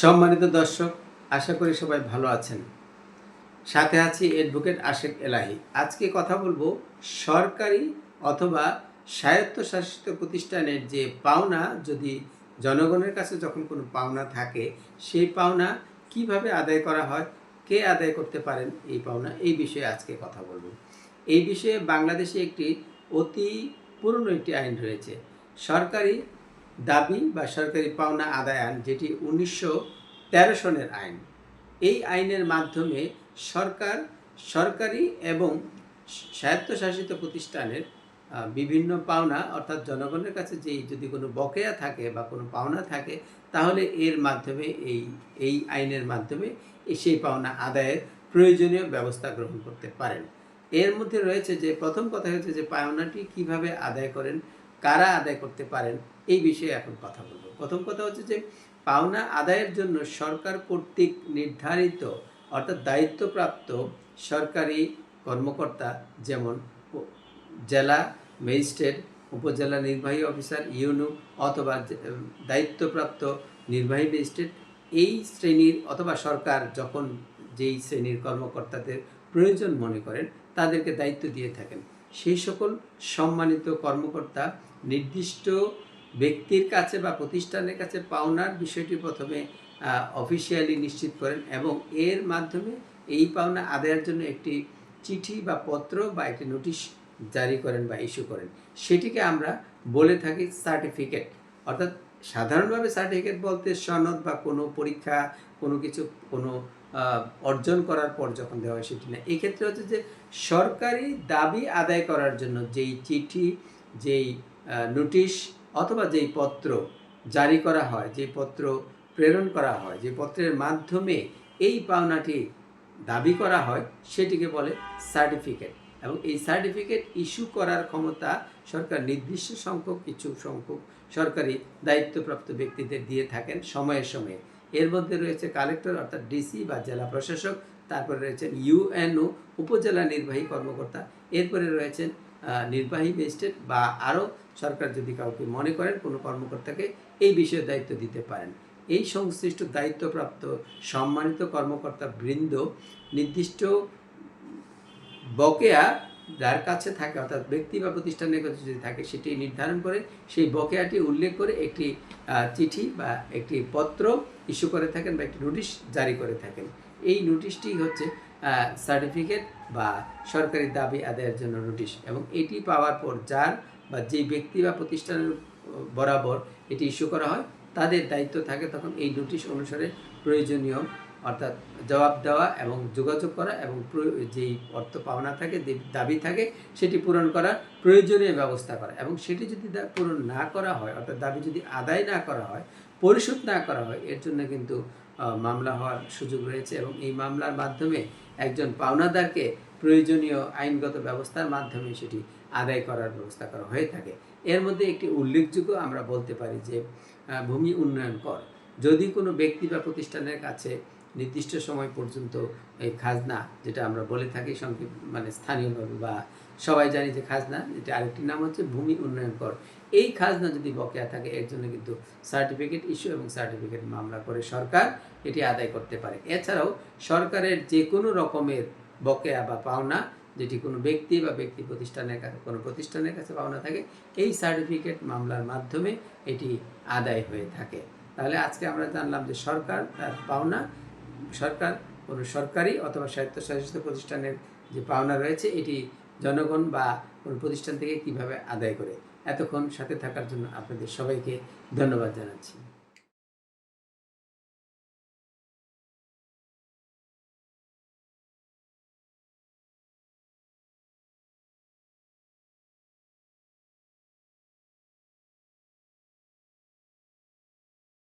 সম্মানিত দর্শক, আশা করি সবাই ভালো আছেন। সাথে আছি অ্যাডভোকেট আশেক এলাহি। আজকে কথা বলব সরকারি অথবা স্বায়ত্তশাসিত প্রতিষ্ঠানের যে পাওনা, যদি জনগণের কাছে যখন কোনো পাওনা থাকে, সেই পাওনা কীভাবে আদায় করা হয়, কে আদায় করতে পারেন, এই পাওনা, এই বিষয়ে আজকে কথা বলব। এই বিষয়ে বাংলাদেশে একটি অতি পুরনো একটি আইন রয়েছে। সরকারি দাবি বা সরকারি পাওনা আদায় আইন যেটি উনিশশো তেরো সনের আইন। এই আইনের মাধ্যমে সরকার, সরকারি এবং স্বায়ত্তশাসিত প্রতিষ্ঠানের বিভিন্ন পাওনা, অর্থাৎ জনগণের কাছে যেই যদি কোনো বকেয়া থাকে বা কোনো পাওনা থাকে, তাহলে এর মাধ্যমে এই এই আইনের মাধ্যমে সেই পাওনা আদায়ের প্রয়োজনীয় ব্যবস্থা গ্রহণ করতে পারেন। এর মধ্যে রয়েছে যে, প্রথম কথা হচ্ছে যে, পাওনাটি কীভাবে আদায় করেন কারা আদায় করতে পারেন, এই বিষয়ে এখন কথা বলব। প্রথম কথা হচ্ছে যে, পাওনা আদায়ের জন্য সরকার কর্তৃক নির্ধারিত, অর্থাৎ দায়িত্বপ্রাপ্ত সরকারি কর্মকর্তা যেমন জেলা ম্যাজিস্ট্রেট, উপজেলা নির্বাহী অফিসার, ইউনু অথবা দায়িত্বপ্রাপ্ত নির্বাহী ম্যাজিস্ট্রেট, এই শ্রেণির অথবা সরকার যখন যেই শ্রেণির কর্মকর্তাদের প্রয়োজন মনে করেন, তাদেরকে দায়িত্ব দিয়ে থাকেন। সেই সকল সম্মানিত কর্মকর্তা নির্দিষ্ট ব্যক্তির কাছে বা প্রতিষ্ঠানের কাছে পাওনার বিষয়টি প্রথমে অফিসিয়ালি নিশ্চিত করেন এবং এর মাধ্যমে এই পাওনা আদায়ের জন্য একটি চিঠি বা পত্র বা একটি নোটিশ জারি করেন বা ইস্যু করেন। সেটিকে আমরা বলে থাকি সার্টিফিকেট অর্থাৎ সাধারণভাবে সার্টিফিকেট বলতে সনদ বা কোনো পরীক্ষা, কোনো কিছু, কোনো অর্জন করার পর যখন দেওয়া হয় সেটি না। এক্ষেত্রে হচ্ছে যে সরকারি দাবি আদায় করার জন্য যেই চিঠি, যেই নোটিশ অথবা যেই পত্র জারি করা হয় যে পত্র প্রেরণ করা হয় যে পত্রের মাধ্যমে এই পাওনাটি দাবি করা হয় সেটিকে বলে সার্টিফিকেট। এবং এই সার্টিফিকেট ইস্যু করার ক্ষমতা সরকার নির্দিষ্ট সংখ্যক, কিছু সংখ্যক সরকারি দায়িত্বপ্রাপ্ত ব্যক্তিদের দিয়ে থাকেন সময়ে সময়ে। এর মধ্যে রয়েছে কালেক্টর, অর্থাৎ ডিসি বা জেলা প্রশাসক, তারপরে রয়েছেন ইউএনও উপজেলা নির্বাহী কর্মকর্তা, এরপরে রয়েছেন নির্বাহী ম্যাজিস্ট্রেট বা আরও সরকার যদি কাউকে মনে করেন কোনো কর্মকর্তাকে এই বিষয়ে দায়িত্ব দিতে পারেন। এই সংশ্লিষ্ট দায়িত্বপ্রাপ্ত সম্মানিত কর্মকর্তা বৃন্দ নির্দিষ্ট বকেয়া যার কাছে থাকে, অর্থাৎ ব্যক্তি বা প্রতিষ্ঠানের কাছে যদি থাকে, সেটি নির্ধারণ করে, সেই বকেয়াটি উল্লেখ করে একটি চিঠি বা একটি পত্র ইস্যু করে থাকেন বা একটি নোটিশ জারি করে থাকেন। এই নোটিশটি হচ্ছে সার্টিফিকেট বা সরকারি দাবি আদায়ের জন্য নোটিশ এবং এটি পাওয়ার পর যার বা যে ব্যক্তি বা প্রতিষ্ঠানের বরাবর এটি ইস্যু করা হয়, তাদের দায়িত্ব থাকে, তখন এই নোটিশ অনুসারে প্রয়োজনীয় অর্থাৎ জবাব দেওয়া এবং যোগাযোগ করা এবং যেই অর্থ পাওনা থাকে, যে দাবি থাকে, সেটি পূরণ করা প্রয়োজনীয় ব্যবস্থা করা। এবং সেটি যদি পূরণ না করা হয়, অর্থাৎ দাবি যদি আদায় না করা হয়, পরিশোধ না করা হয়, এর জন্য কিন্তু মামলা হওয়ার সুযোগ রয়েছে এবং এই মামলার মাধ্যমে একজন পাওনাদারকে প্রয়োজনীয় আইনগত ব্যবস্থার মাধ্যমে সেটি আদায় করার ব্যবস্থা করা হয়ে থাকে। এর মধ্যে একটি উল্লেখযোগ্য আমরা বলতে পারি যে ভূমি উন্নয়ন কর। যদি কোনো ব্যক্তি বা প্রতিষ্ঠানের কাছে নির্দিষ্ট সময় পর্যন্ত এই খাজনা, যেটা আমরা বলে থাকি সংক্ষেপ মানে স্থানীয়ভাবে বা সবাই জানি যে খাজনা যেটা আরেকটি নাম হচ্ছে ভূমি উন্নয়ন কর। এই খাজনা যদি বকেয়া থাকে, এর জন্য কিন্তু সার্টিফিকেট ইস্যু এবং সার্টিফিকেট মামলা করে সরকার এটি আদায় করতে পারে। এছাড়াও সরকারের যে কোনো রকমের বকেয়া বা পাওনা, যেটি কোনো ব্যক্তি বা ব্যক্তি প্রতিষ্ঠানের কাছে, কোনো প্রতিষ্ঠানের কাছে পাওনা থাকে, এই সার্টিফিকেট মামলার মাধ্যমে এটি আদায় হয়ে থাকে। তাহলে আজকে আমরা জানলাম যে সরকার তার পাওনা, সরকার কোনো সরকারি অথবা স্বায়ত্তশাসিত প্রতিষ্ঠানের যে পাওনা রয়েছে, এটি জনগণ বা কোনো প্রতিষ্ঠান থেকে কীভাবে আদায় করে? এতক্ষণ সাথে থাকার জন্য আপনাদের সবাইকে ধন্যবাদ জানাচ্ছি।